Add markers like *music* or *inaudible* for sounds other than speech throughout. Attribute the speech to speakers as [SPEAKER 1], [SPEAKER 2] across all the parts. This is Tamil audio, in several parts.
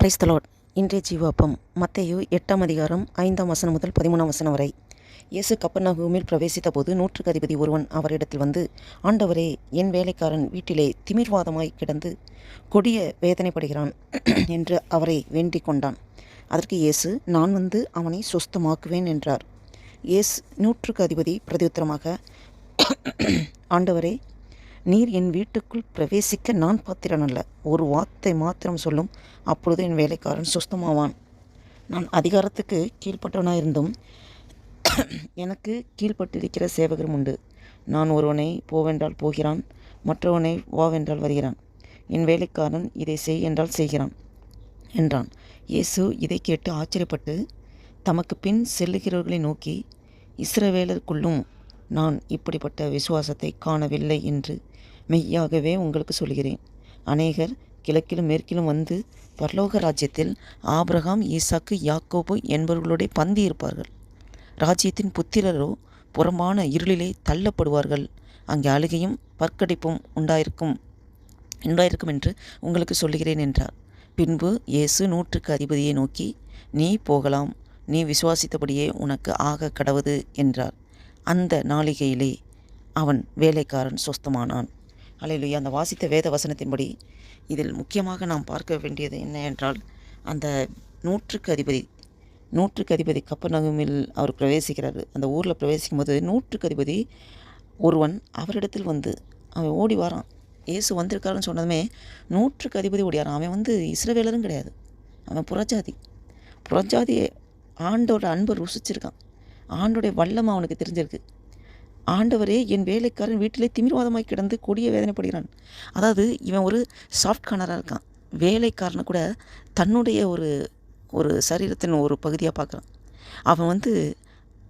[SPEAKER 1] கிரைஸ்தலாட் இன்றைய ஜீவாப்பம் மத்தையு எட்டாம் அதிகாரம் ஐந்தாம் வசனம் முதல் பதிமூணாம் வசனம் வரை. இயேசு கப்பர்நகூமில் பிரவேசித்த போது நூற்றுக்கு அதிபதி ஒருவன் அவரிடத்தில் வந்து ஆண்டவரே என் வேலைக்காரன் வீட்டிலே திமிர்வாதமாய் கிடந்து கொடிய வேதனைப்படுகிறான் என்று அவரை வேண்டிக் கொண்டான். அதற்கு இயேசு நான் வந்து அவனை சுஸ்தமாக்குவேன் என்றார். இயேசு நூற்றுக்கு அதிபதி பிரதியுத்தரமாக ஆண்டவரே நீர் என் வீட்டுக்குள் பிரவேசிக்க நான் பாத்திரன் அல்ல. ஒரு வார்த்தை மாத்திரம் சொல்லும். அப்பொழுது என் வேலைக்காரன் சுஸ்தமாவான். நான் அதிகாரத்துக்கு கீழ்ப்பட்டவனாக இருந்தும் *coughs* எனக்கு கீழ்ப்பட்டிருக்கிற சேவகரும் உண்டு. நான் ஒருவனை போவென்றால் போகிறான். மற்றவனை வாவென்றால் வருகிறான். என் வேலைக்காரன் இதை செய் என்றால் செய்கிறான் என்றான். இயேசு இதை கேட்டு ஆச்சரியப்பட்டு தமக்கு பின் செல்லுகிறவர்களை நோக்கி இஸ்ரவேலருக்குள்ளும் நான் இப்படிப்பட்ட விசுவாசத்தை காணவில்லை என்று மெய்யாகவே உங்களுக்கு சொல்கிறேன். அநேகர் கிழக்கிலும் மேற்கிலும் வந்து பரலோக ராஜ்யத்தில் ஆபிரகாம் ஈசாக்கு யாக்கோபு என்பவர்களுடைய பந்தி இருப்பார்கள். ராஜ்யத்தின் புத்திரரோ புறம்பான இருளிலே தள்ளப்படுவார்கள். அங்கே அழுகையும் பற்கடிப்பும் உண்டாயிருக்கும் உண்டாயிருக்கும் என்று உங்களுக்கு சொல்லுகிறேன் என்றார். பின்பு இயேசு நூற்றுக்கு அதிபதியை நோக்கி நீ போகலாம். நீ விசுவாசித்தபடியே உனக்கு ஆக கடவுது என்றார். அந்த நாளிகையிலே அவன் வேலைக்காரன் சொஸ்தமானான். அலையிலுயா அந்த வாசித்த வேத வசனத்தின்படி இதில் முக்கியமாக நாம் பார்க்க வேண்டியது என்ன என்றால் அந்த நூற்றுக்கு அதிபதி நூற்றுக்கு அதிபதி கப்பநகமில் அவர் பிரவேசிக்கிறார். அந்த ஊரில் பிரவேசிக்கும் போது நூற்றுக்கு அதிபதி ஒருவன் அவரிடத்தில் வந்து அவன் ஓடி வரான். இயேசு வந்திருக்காருன்னு சொன்னதுமே நூற்றுக்கு அதிபதி ஓடியாரான் அவன் வந்து இஸ்ரவேலரும் கிடையாது. அவன் புறஜாதி. புறஜாதியை ஆண்டோட அன்பை ருசிச்சிருக்கான். ஆண்டுடைய வல்லம் அவனுக்கு தெரிஞ்சிருக்கு. ஆண்டவரே என் வேலைக்காரன் வீட்டிலே திமிர்வாதமாய் கிடந்து கொடிய வேதனைப்படுகிறான். அதாவது இவன் ஒரு சாஃப்ட் கார்னராக இருக்கான். வேலைக்காரனை கூட தன்னுடைய ஒரு ஒரு சரீரத்தின் ஒரு பகுதியாக பார்க்குறான். அவன் வந்து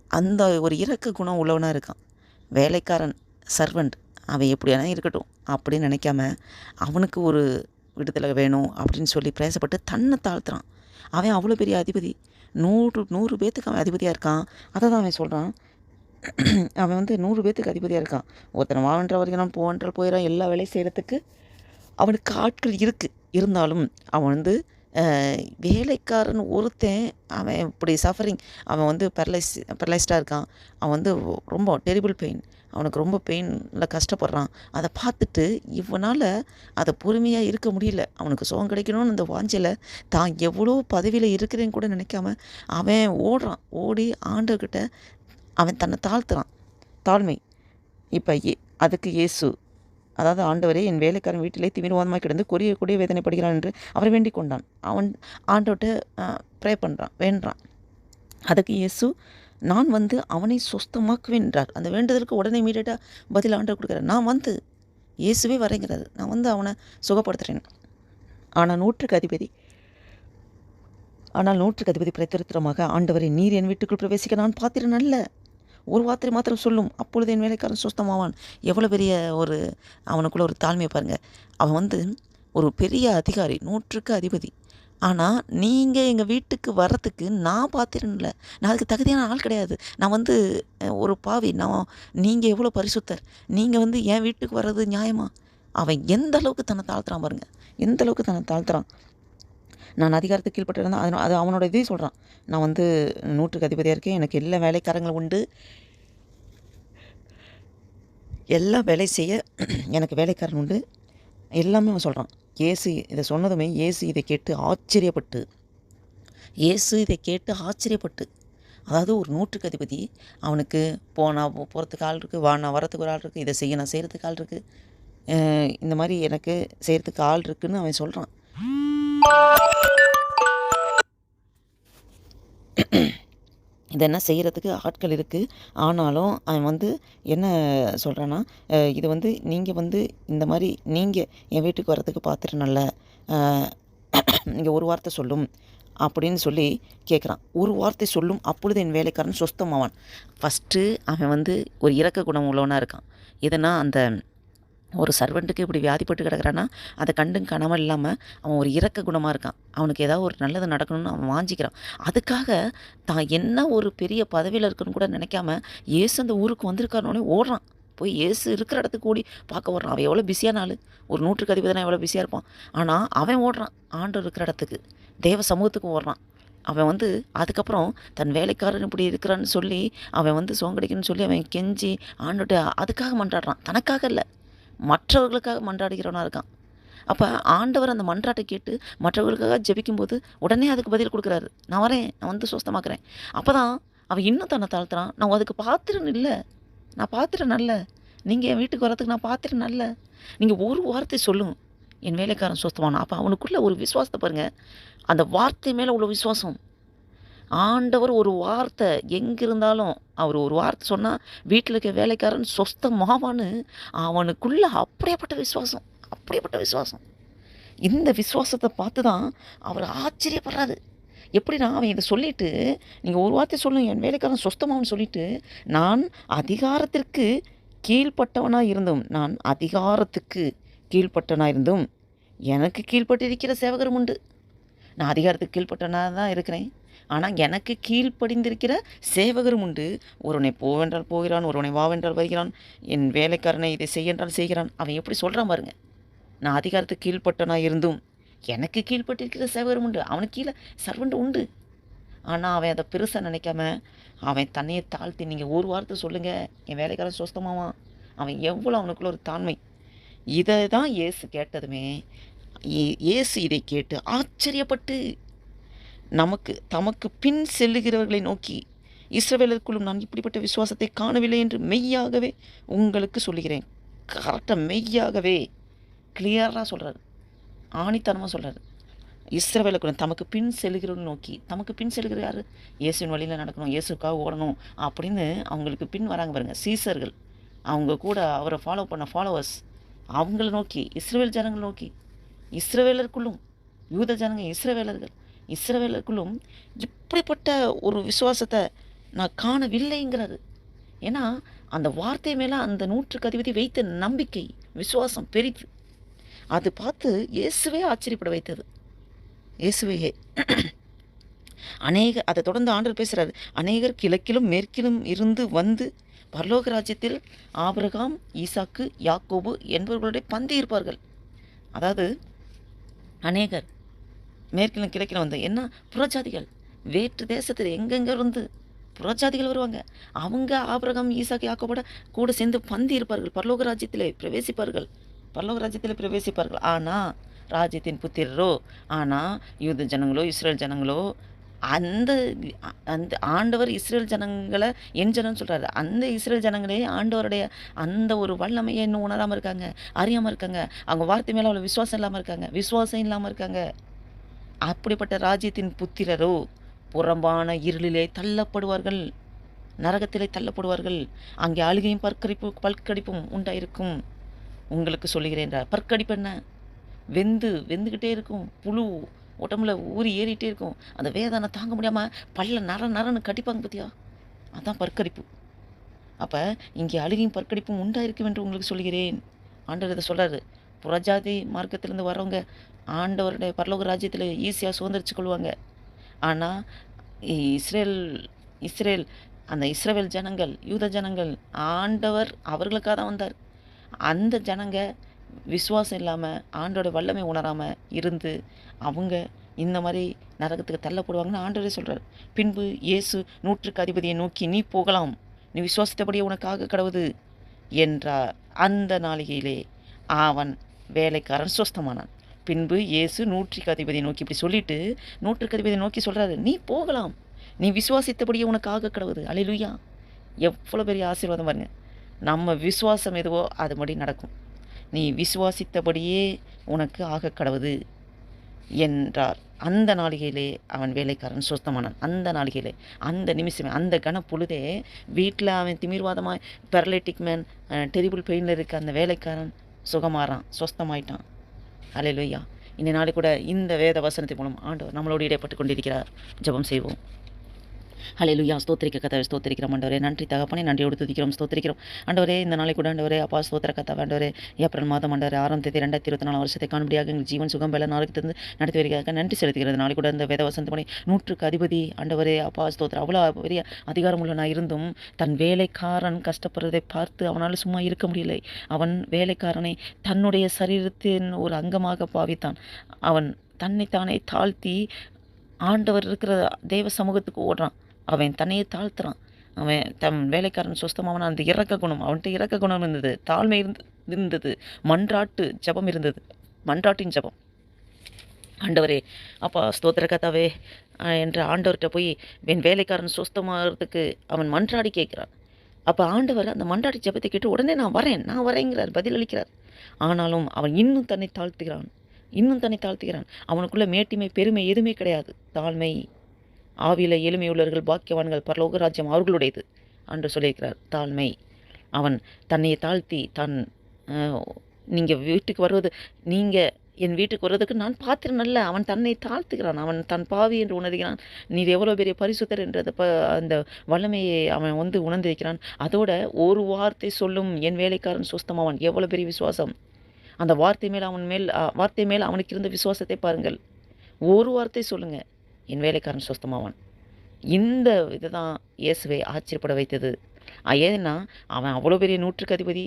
[SPEAKER 1] அந்த ஒரு இறக்க குணம் உள்ளவனாக இருக்கான். வேலைக்காரன் சர்வெண்ட் அவன் எப்படியானா இருக்கட்டும். அப்படின்னு நினைக்காம அவனுக்கு ஒரு விடுதலை வேணும் அப்படின்னு சொல்லி பிரயாசப்பட்டு தன்னை தாழ்த்துறான். அவன் அவ்வளோ பெரிய அதிபதி. நூறு நூறு பேத்துக்கு அவன் அதிபதியாக இருக்கான். அதை தான் அவன் சொல்கிறான் அவன் வந்து நூறு பேத்துக்கு அதிபதியாக இருக்கான். ஒருத்தன் வாவன்ற வரைக்கும் நான் போவன்றால் போயிடான் எல்லா வேலையும் செய்கிறதுக்கு அவனுக்கு ஆட்கள் இருக்குது இருந்தாலும் அவன் வந்து வேலைக்காரன் ஒருத்தன் அவன் இப்படி சஃபரிங் அவன் வந்து பேரலைஸ் பேரலைஸ்டாக இருக்கான். அவன் வந்து ரொம்ப டெரிபிள் பெயின் அவனுக்கு ரொம்ப பெயினில் கஷ்டப்படுறான். அதை பார்த்துட்டு இவனால் அதை பொறுமையாக இருக்க முடியல. அவனுக்கு சுகம் கிடைக்கணும்னு அந்த வாஞ்சையில் தான் எவ்வளோ பதவியில் இருக்கிறேன்னு கூட நினைக்காம அவன் ஓடுறான். ஓடி ஆண்டவர்கிட்ட அவன் தன்னை தாழ்த்துறான். தாழ்மை. இப்போ ஏ அதுக்கு இயேசு அதாவது ஆண்டவரே என் வேலைக்காரன் வீட்டிலே திமிர்வாதமாக கிடந்து கொரிய கொடிய வேதனைப்படுகிறான் என்று அவரை வேண்டிக் கொண்டான் அவன் ஆண்டவர்கிட்ட ப்ரே பண்ணுறான் வேண்டான் அதுக்கு இயேசு நான் வந்து அவனை சொஸ்தமாக்குவேன் என்றார். அந்த வேண்டுதலுக்கு உடனே இமீடியட்டாக பதில் ஆண்டவர் கொடுக்குறார். நான் வந்து இயேசுவே வரைங்கிறது நான் வந்து அவனை சுகப்படுத்துகிறேன் ஆனால் நூற்றுக்கு அதிபதி ஆனால் நூற்றுக்கு அதிபதி பிரத்திருத்திரமாக ஆண்டவரை நீர் என் வீட்டுக்குள் பிரவேசிக்க நான் பாத்திரன் அல்ல. ஒரு வார்த்தை மாத்திரம் சொல்லும். அப்பொழுது என் வேலைக்காரன் சுஸ்தமாவான். எவ்வளோ பெரிய ஒரு அவனுக்குள்ள ஒரு தாழ்மையை பாருங்கள் அவன் வந்து ஒரு பெரிய அதிகாரி நூற்றுக்கு அதிபதி. ஆனால் நீங்கள் எங்கள் வீட்டுக்கு வர்றதுக்கு நான் பார்த்துறேன் இல்லை. நான் அதுக்கு தகுதியான ஆள் கிடையாது. நான் வந்து ஒரு பாவி. நான் நீங்கள் எவ்வளோ பரிசுத்தர்? நீங்கள் வந்து என் வீட்டுக்கு வர்றது நியாயமா? அவன் எந்த அளவுக்கு தன்னை தாழ்த்துறான் பாருங்கள் எந்த அளவுக்கு தன்னை தாழ்த்துறான்? நான் அதிகாரத்துக்கு கீழ்பட்டிருந்தேன் அது அது அவனோட இதே சொல்கிறான் நான் வந்து நூற்றுக்கு அதிபதியாக இருக்கேன். எனக்கு எல்லா வேலைக்காரங்களும் உண்டு. எல்லா வேலை செய்ய எனக்கு வேலைக்காரன் உண்டு. எல்லாமே அவன் சொல்கிறான் ஏசு இதை சொன்னதுமே ஏசு இதை கேட்டு ஆச்சரியப்பட்டு. ஏசு இதை கேட்டு ஆச்சரியப்பட்டு. அதாவது ஒரு நூற்றுக்கு அதிபதி அவனுக்கு போனால் போகிறதுக்கு ஆள் இருக்குது வா நான் வரத்துக்கு ஒரு ஆள் இருக்குது இதை செய்ய நான் செய்கிறதுக்கு ஆள் இருக்குது இந்த மாதிரி எனக்கு செய்கிறதுக்கு ஆள் இருக்குதுன்னு அவன் சொல்கிறான் இதெல்லாம் செய்கிறதுக்கு ஆட்கள் இருக்குது ஆனாலும் அவன் வந்து என்ன சொல்கிறான்னா இது வந்து நீங்கள் வந்து இந்த மாதிரி நீங்கள் என் வீட்டுக்கு வரத்துக்கு பார்த்துட்டு நீங்கள் ஒரு வார்த்தை சொல்லும் அப்படின்னு சொல்லி கேட்குறான் ஒரு வார்த்தை சொல்லும் அப்பொழுது என் வேலைக்காரன் சொஸ்தமாவான். ஃபஸ்ட்டு அவன் வந்து ஒரு இறக்க குணம் உள்ளவனாக இருக்கான். எதனா அந்த ஒரு சர்வெண்ட்டுக்கு இப்படி வியாதிப்பட்டு கிடக்கிறான்னா அதை கண்டும் காணாமல் இல்லாமல் அவன் ஒரு இறக்க குணமாக இருக்கான். அவனுக்கு ஏதாவது ஒரு நல்லது நடக்கணும்னு அவன் வாஞ்சிக்கிறான். அதுக்காக தான் என்ன ஒரு பெரிய பதவியில் இருக்குன்னு கூட நினைக்காம ஏசு அந்த ஊருக்கு வந்திருக்காருனோடனே ஓடுறான். போய் ஏசு இருக்கிற இடத்துக்கு ஓடி பார்க்க ஓடுறான். அவன் எவ்வளோ பிஸியான ஆள் ஒரு நூற்றுக்கு அதிபதினா எவ்வளோ பிஸியாக இருப்பான். ஆனால் அவன் ஓடுறான். ஆண்டவர் இருக்கிற இடத்துக்கு. தேவ சமூகத்துக்கு ஓடுறான். அவன் வந்து அதுக்கப்புறம் தன் வேலைக்காரன் இப்படி இருக்கிறான்னு சொல்லி அவன் வந்து சோங்கடிக்கணும்னு சொல்லி அவன் கெஞ்சி ஆண்டுட்டு அதுக்காக மன்றாடுறான். தனக்காக இல்லை. மற்றவர்களுக்காக மன்றாடுகிறவனாக இருக்கான். அப்போ ஆண்டவர் அந்த மன்றாட்டை கேட்டு மற்றவர்களுக்காக ஜெபிக்கும்போது உடனே அதுக்கு பதில் கொடுக்குறாரு. நான் வரேன் நான் வந்து சுஸ்தமாக்குறேன் அப்போ தான் அவன் இன்னும் தன்னை தாழ்த்துறான். நான் அதுக்கு பாத்திரம் இல்லை. நான் பாத்திரம் நல்ல. நீங்கள் என் வீட்டுக்கு வரதுக்கு நான் பாத்திரம் நல்ல. நீங்கள் ஒரு வார்த்தை சொல்லும் என் வேலைக்காரன் சுஸ்தமானான் அப்போ அவனுக்குள்ளே ஒரு விசுவாசத்தை பாருங்கள் அந்த வார்த்தை மேலே உள்ள விசுவாசம். ஆண்டவர் ஒரு வார்த்தை எங்கே இருந்தாலும் அவர் ஒரு வார்த்தை சொன்னால் வீட்டில் இருக்க வேலைக்காரன் சொஸ்தமாவான்னு அவனுக்குள்ளே அப்படியேப்பட்ட விசுவாசம் அப்படியேப்பட்ட விசுவாசம். இந்த விசுவாசத்தை பார்த்து தான் அவர் ஆச்சரியப்படுறாரு. எப்படின்னா அவன் இதை சொல்லிவிட்டு நீங்கள் ஒரு வார்த்தை சொல்லுங்க என் வேலைக்காரன் சொஸ்தமாகனு சொல்லிவிட்டு நான் அதிகாரத்திற்கு கீழ்ப்பட்டவனாக இருந்தும் நான் அதிகாரத்துக்கு கீழ்ப்பட்டவனாக இருந்தும் எனக்கு கீழ்ப்பட்டிருக்கிற சேவகரும் உண்டு. நான் அதிகாரத்துக்கு கீழ்ப்பட்டவனாக தான் இருக்கிறேன். ஆனால் எனக்கு கீழ்ப்படிந்திருக்கிற சேவகரும் உண்டு. ஒருவனை போவென்றால் போகிறான் ஒருவனை வாவென்றால் வருகிறான். என் வேலைக்காரனை இதை செய்யென்றால் செய்கிறான். அவன் எப்படி சொல்கிறான் பாருங்க. நான் அதிகாரத்துக்கு கீழ்ப்பட்டனாக இருந்தும் எனக்கு கீழ்ப்பட்டிருக்கிற சேவகரும் உண்டு. அவனுக்கு கீழே சர்வண்டு உண்டு. ஆனால் அவன் அதை பெருசாக நினைக்காம அவன் தன்னையை தாழ்த்தி நீங்கள் ஒரு வாரத்தை சொல்லுங்கள் என் வேலைக்காரன் சுஸ்தமாவான். அவன் எவ்வளோ அவனுக்குள்ள ஒரு தாண்மை இதை தான் ஏசு கேட்டதுமே ஏசு இதை கேட்டு ஆச்சரியப்பட்டு நமக்கு தமக்கு பின் செல்லுகிறவர்களை நோக்கி இஸ்ரவேலருக்குள்ளும் நான் இப்படிப்பட்ட விசுவாசத்தை காணவில்லை என்று மெய்யாகவே உங்களுக்கு சொல்லுகிறேன். கரெக்டாக மெய்யாகவே கிளியராக சொல்கிறாரு ஆணித்தனமாக சொல்கிறாரு இஸ்ரவேலுக்குள்ள தமக்கு பின் செல்கிறவர்கள் நோக்கி தமக்கு பின் செல்கிற யார்? இயேசுவின் வழியில் நடக்கணும் இயேசுக்காக ஓடணும் அப்படின்னு அவங்களுக்கு பின் வராங்க பாருங்க சீசர்கள். அவங்க கூட அவரை ஃபாலோ பண்ண ஃபாலோவர்ஸ் அவங்கள நோக்கி இஸ்ரவேல் ஜனங்களை நோக்கி இஸ்ரவேலருக்குள்ளும் யூத ஜனங்கள் இஸ்ரவேலர்கள். இஸ்ரவேலுக்குள்ளும் இப்படிப்பட்ட ஒரு விசுவாசத்தை நான் காணவில்லைங்கிறாரு. ஏன்னா அந்த வார்த்தை மேலே அந்த நூற்றுக்கு அதிபதி வைத்த நம்பிக்கை விசுவாசம் பெரிது. அது பார்த்து இயேசுவே ஆச்சரியப்பட வைத்தது. இயேசுவையே. அநேக அதை தொடர்ந்து ஆண்டர் பேசுகிறார் அநேகர் கிழக்கிலும் மேற்கிலும் இருந்து வந்து பரலோக ராஜ்யத்தில் ஆபிரகாம் ஈசாக்கு யாக்கோபு என்பவர்களுடைய பந்தி இருப்பார்கள். அதாவது அநேகர் மேற்கிலும் கிழக்கிலும் வந்து என்ன? புறஜாதிகள். வேற்று தேசத்தில் எங்கெங்கே இருந்து புறஜாதிகள் வருவாங்க? அவங்க ஆபரகம் ஈசாக்கு யாக்கோபோட கூட சேர்ந்து பந்தி இருப்பார்கள். பரலோக ராஜ்யத்திலே பிரவேசிப்பார்கள். பரலோக ராஜ்யத்தில் பிரவேசிப்பார்கள். ஆனால் ராஜ்யத்தின் புத்திரரோ ஆனால் யூத ஜனங்களோ இஸ்ரேல் ஜனங்களோ அந்த அந்த ஆண்டவர் இஸ்ரேல் ஜனங்களை என் ஜனம்னு சொல்கிறாரு அந்த இஸ்ரேல் ஜனங்களே ஆண்டவருடைய அந்த ஒரு வல்லமையை இன்னும் உணராமல் இருக்காங்க அறியாமல் இருக்காங்க. அவங்க வார்த்தை மேலே அவ்வளோ விசுவாசம் இல்லாமல் இருக்காங்க. விசுவாசம் இல்லாமல் இருக்காங்க. அப்படிப்பட்ட ராஜ்யத்தின் புத்திரரோ புறம்பான இருளிலே தள்ளப்படுவார்கள். நரகத்திலே தள்ளப்படுவார்கள். அங்கே அழுகையும் பற்கடிப்பு பற்கடிப்பும் உண்டாயிருக்கும். உங்களுக்கு சொல்லுகிறேன் பற்கடிப்பு என்ன? வெந்து வெந்துக்கிட்டே இருக்கும். புழு உடம்புல ஊறி ஏறிட்டே இருக்கும். அந்த வேதனை தாங்க முடியாமல் பல்ல நர நரன்னு கடிப்பாங்க பார்த்தியா அதான் பற்கடிப்பு. அப்போ இங்கே அழுகையும் பற்கடிப்பும் உண்டாயிருக்கும் என்று உங்களுக்கு சொல்கிறேன் ஆண்டவர் இதை சொல்கிறாரு புறஜாதி மார்க்கத்திலேருந்து வரவங்க ஆண்டவருடைய பரலோக ராஜ்யத்தில் ஈஸியாக சுதந்திரிச்சு கொள்வாங்க ஆனால் இஸ்ரேல் இஸ்ரேல் அந்த இஸ்ரேல் ஜனங்கள் யூத ஜனங்கள் ஆண்டவர் அவர்களுக்காக தான் வந்தார். அந்த ஜனங்க விசுவாசம் இல்லாமல் ஆண்டோட வல்லமை உணராமல் இருந்து அவங்க இந்த மாதிரி நரகத்துக்கு தள்ளப்படுவாங்கன்னு ஆண்டவரே சொல்கிறார் பின்பு இயேசு நூற்றுக்கு அதிபதியை நோக்கி நீ போகலாம். நீ விசுவாசித்தபடியே உனக்காக கடவுது என்றார். அந்த நாளிகையிலே அவன் வேலைக்காரன் சுஸ்தமானான் பின்பு இயேசு நூற்றுக்கு அதிபதியை நோக்கி இப்படி சொல்லிட்டு நூற்றுக்கு அதிபதியை நோக்கி சொல்கிறாரு நீ போகலாம். நீ விசுவாசித்தபடியே உனக்காக கிடவுது. அலையிலுயா. எவ்வளோ பெரிய ஆசீர்வாதம் பாருங்க. நம்ம விசுவாசம் எதுவோ அது மாதிரி நடக்கும். நீ விசுவாசித்தபடியே உனக்கு ஆக கடவுது என்றார். அந்த நாளிகையிலே அவன் வேலைக்காரன் சுத்தமானான் அந்த நாளிகையிலே அந்த நிமிஷமே அந்த கன பொழுதே வீட்டில் அவன் திமிர்வாதமாக பெரலைட்டிக் மேன் டெரிபிள் பெயினில் இருக்க அந்த வேலைக்காரன் சுகமாறான் சொஸ்தமாயிட்டான். அலையிலுயா இந்த நாளை கூட இந்த வேத வசனத்தின் மூலம் ஆண்டவர் நம்மளோடு இடைப்பட்டு கொண்டிருக்கிறார். ஜெபம் செய்வோம்.
[SPEAKER 2] ஹalleluya. ஸ்தோத்திரிக்க கதவை ஸ்தோத்திரிக்கிறோம் ஆண்டவரே. நன்றி தகப்பனே நன்றியோடு துதிக்கிறோம் ஸ்தோத்திரிக்கிறோம். ஆண்டவரே இந்த நாளை கூட ஆண்டவரே அப்பா ஸ்தோத்திர கதை ஆண்டவரே. ஏப்ரல் மாதம் ஆண்டவரே ஆறாம் தேதி ரெண்டாயிரத்தி இருபத்தி நாலு வருஷத்தை காணும்படியாக எங்கள் ஜீவன் சுகம் பல நாளுக்கு தந்து நடத்தி வருகிறாங்க நன்றி செலுத்துகிறது. நாளை கூட இந்த வேத வசந்தமணி நூற்றுக்கு அதிபதி ஆண்டவரே அப்பா ஸ்தோத்திரம். அவ்வளோ பெரிய அதிகாரம் உள்ள நான் இருந்தும் தன் வேலைக்காரன் கஷ்டப்படுறதை பார்த்து அவனால் சும்மா இருக்க முடியலை. அவன் வேலைக்காரனை தன்னுடைய சரீரத்தின் ஒரு அங்கமாக பாவித்தான். அவன் தன்னைத்தானே தாழ்த்தி ஆண்டவர் இருக்கிற தேவ சமூகத்துக்கு ஓடுறான். அவன் தன்னையே தாழ்த்துறான். அவன் தம் வேலைக்காரன் சுஸ்தமாவன் அந்த இறக்க குணம். அவன்கிட்ட இறக்க குணம் இருந்தது. தாழ்மை இருந்து இருந்தது. மன்றாட்டு ஜெபம் இருந்தது. மன்றாட்டின் ஜெபம். ஆண்டவரே அப்பா ஸ்தோத்திர கதாவே என்று என்ற ஆண்டவர்கிட்ட போய் என் வேலைக்காரன் சுஸ்தமாகிறதுக்கு அவன் மன்றாடி கேட்குறான். அப்போ ஆண்டவர் அந்த மன்றாடி ஜெபத்தை கேட்டு உடனே நான் வரேன் நான் வரேங்கிறார் பதிலளிக்கிறார். ஆனாலும் அவன் இன்னும் தன்னை தாழ்த்துகிறான். இன்னும் தன்னை தாழ்த்துகிறான். அவனுக்குள்ளே மேட்டிமை பெருமை எதுவுமே கிடையாது. தாழ்மை ஆவியில எளிமையுள்ளவர்கள் பாக்கியவான்கள் பரலோக ராஜ்யம் அவர்களுடையது என்று சொல்லியிருக்கிறார். தாழ்மை. அவன் தன்னை தாழ்த்தி தன் நீங்கள் வீட்டுக்கு வருவது நீங்கள் என் வீட்டுக்கு வர்றதுக்கு நான் பாத்திரம் நல்ல அவன் தன்னை தாழ்த்துக்கிறான் அவன் தன் பாவி என்று உணர்கிறான். நீர் எவ்வளோ பெரிய பரிசுத்தர் என்ற ப அந்த வல்லமையை அவன் வந்து உணர்ந்திருக்கிறான். அதோட ஒரு வார்த்தை சொல்லும் என் வேலைக்காரன் சுஸ்தமாவான் எவ்வளோ பெரிய விசுவாசம். அந்த வார்த்தை மேல் அவன் மேல் வார்த்தை மேல் அவனுக்கு இருந்த விசுவாசத்தை பாருங்கள். ஒரு வார்த்தை சொல்லுங்கள் என் வேலைக்காரன் சுஸ்தமாவான். இந்த இதுதான் இயேசுவை ஆச்சரியப்பட வைத்தது. ஏன்னா அவன் அவ்வளோ பெரிய நூற்றுக்கு அதிபதி.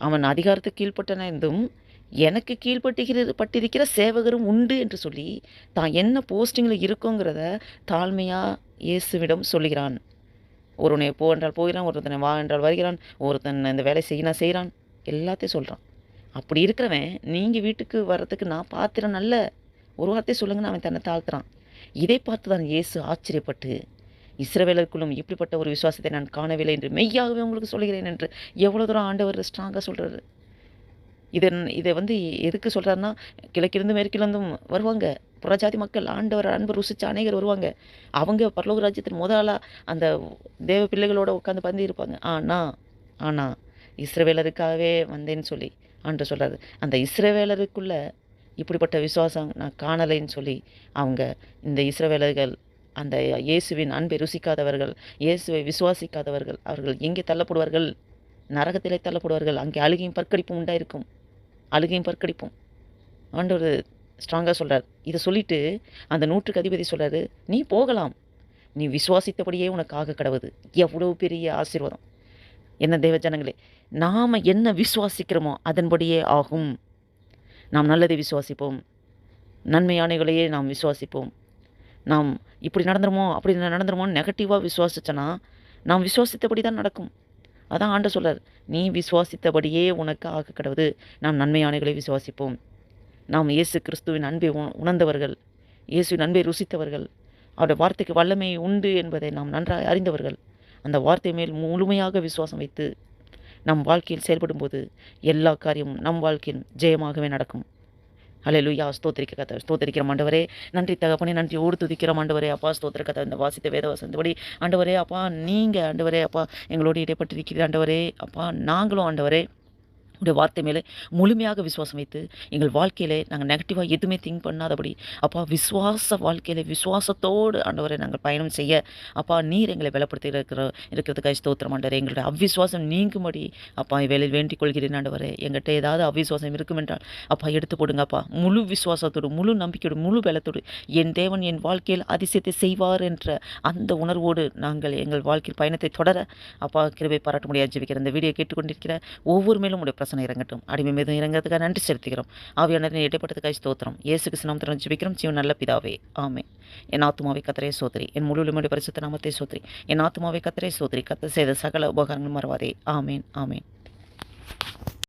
[SPEAKER 2] அவன் அதிகாரத்துக்கு கீழ்ப்பட்டன இருந்தும் எனக்கு கீழ்ப்பட்டுகிறது பட்டிருக்கிற சேவகரும் உண்டு என்று சொல்லி தான் என்ன போஸ்டிங்கில் இருக்கோங்கிறத தாழ்மையாக இயேசுவிடம் சொல்லுகிறான். ஒருவனை போ என்றால் போகிறான் ஒருத்தனை வா என்றால் வருகிறான் ஒருத்தன் இந்த வேலை செய்யினா செய்கிறான். எல்லாத்தையும் சொல்கிறான் அப்படி இருக்கிறவன் நீங்கள் வீட்டுக்கு வர்றதுக்கு நான் பாத்திரம் நல்ல ஒரு வார்த்தையை சொல்லுங்கன்னு அவன் தன்னை தாழ்த்துறான். இதை பார்த்து தான் இயேசு ஆச்சரியப்பட்டு இஸ்ரவேலருக்குள்ளும் இப்படிப்பட்ட ஒரு விசுவாசத்தை நான் காணவில்லை என்று மெய்யாகவே உங்களுக்கு சொல்கிறேன் என்று எவ்வளோ தூரம் ஆண்டவர் ஸ்ட்ராங்காக சொல்கிறாரு இதன் இதை வந்து எதுக்கு சொல்கிறாருன்னா கிழக்கிருந்து மேற்கிலிருந்தும் வருவாங்க. புறஜாதி மக்கள் ஆண்டவர் அன்பு ருசிச்ச அநேகர் வருவாங்க. அவங்க பரலோக ராஜ்யத்தின் முதலாக அந்த தேவ பிள்ளைகளோட உட்காந்து பந்தி இருப்பாங்க ஆனா ஆனால் இஸ்ரவேலருக்காகவே வந்தேன்னு சொல்லி ஆண்டு சொல்கிறாரு அந்த இஸ்ரவேலருக்குள்ளே இப்படிப்பட்ட விசுவாசம் நான் காணலைன்னு சொல்லி அவங்க இந்த இஸ்ரவேலர்கள் அந்த இயேசுவின் அன்பை ருசிக்காதவர்கள் இயேசுவை விசுவாசிக்காதவர்கள் அவர்கள் எங்கே தள்ளப்படுவார்கள்? நரகத்திலே தள்ளப்படுவார்கள். அங்கே அழுகையும் பற்கடிப்பும் உண்டாயிருக்கும். அழுகையும் பற்கடிப்பும். ஆண்டவர் ஸ்ட்ராங்காக சொல்கிறார் இதை சொல்லிட்டு அந்த நூற்றுக்கு அதிபதி சொல்கிறாரு நீ போகலாம். நீ விசுவாசித்தபடியே உனக்கு ஆக கடவுது. எவ்வளோ பெரிய ஆசீர்வாதம். என்ன தேவ ஜனங்களே நாம் என்ன விசுவாசிக்கிறோமோ அதன்படியே ஆகும். நாம் நல்லதை விசுவாசிப்போம். நன்மையானைகளையே நாம் விசுவாசிப்போம். நாம் இப்படி நடந்துருமோ அப்படி நடந்துருமோன்னு நெகட்டிவாக விசுவாசிச்சோன்னா நாம் விசுவாசித்தபடி தான் நடக்கும். அதான் ஆண்ட சொல்றார் நீ விசுவாசித்தபடியே உனக்கு ஆக கிடவுது. நாம் நன்மையானைகளை விசுவாசிப்போம். நாம் இயேசு கிறிஸ்துவின் அன்பை உணர்ந்தவர்கள் இயேசுவின் அன்பை ருசித்தவர்கள் அவருடைய வார்த்தைக்கு வல்லமை உண்டு என்பதை நாம் நன்றாக அறிந்தவர்கள் அந்த வார்த்தை மேல் முழுமையாக விசுவாசம் வைத்து நம் வாழ்க்கையில் செயல்படும்போது எல்லா காரியமும் நம் வாழ்க்கையில் ஜெயமாகவே நடக்கும். ஹalleluya. ஸ்தோத்திரிக்க கதை ஸ்தோத்திரிக்கிற மாண்டவரே நன்றி தகப்பனே நன்றி. ஓடு துதிக்கிற ஆண்டவரே அப்பா. ஸ்தோத்திர கதை இந்த வாசித்த வேத வசந்தபடி ஆண்டவரே அப்பா. நீங்கள் ஆண்டவரே அப்பா. எங்களோடு இடைப்பட்டிருக்கிறது ஆண்டவரே. அப்பா நாங்களும் ஆண்டவரே. உடைய வார்த்தை மேலே முழுமையாக விசுவாசம் வைத்து எங்கள் வாழ்க்கையிலே நாங்கள் நெகட்டிவாக எதுவுமே திங்க் பண்ணாதபடி அப்பா விசுவாச வாழ்க்கையில் விசுவாசத்தோடு ஆண்டவரை நாங்கள் பயணம் செய்ய அப்பா நீர் எங்களை பலப்படுத்தி இருக்கிற இருக்கிறதுக்காக ஸ்தோத்திரம் ஆண்டவர். எங்களுடைய அவ்விசுவாசம் நீங்கும்படி அப்பா வேலையில் வேண்டிக் கொள்கிறேன் ஆண்டவரே. எங்கிட்ட ஏதாவது அவ்விசுவாசம் இருக்கும் என்றால் அப்பா எடுத்து போடுங்கப்பா முழு விசுவாசத்தோடு முழு நம்பிக்கையோடு முழு பலத்தோடு என் தேவன் என் வாழ்க்கையில் அதிசயத்தை செய்வார் என்ற அந்த உணர்வோடு நாங்கள் எங்கள் வாழ்க்கையில் பயணத்தை தொடர அப்பா கிருபை பாராட்ட முடியாது ஜெபிக்கிற இந்த வீடியோ கேட்டுக்கொண்டிருக்கிற ஒவ்வொரு மேலும் உடைய பிரச்சனை இறங்கட்டும். அடிமை மீதும் இறங்கிறதுக்காக நன்றி செலுத்துகிறோம். ஆவியானதின் இடைப்பட்டதுக்காக ஸ்தோத்திரம். இயேசு கிருஷ்ணம் திறன் ஜிபிக்கிறோம். ஜீவன் நல்ல பிதாவே. ஆமே என் ஆத்மாவை கத்தரே சோதரி. என் முழு உளிமொழி பரிசுத்த நாமத்தை சோதரி. என் ஆத்மாவை கத்தரே சோதரி. கத்த செய்த சகல உபகாரங்கள் மறவாதே. ஆமேன். ஆமேன்.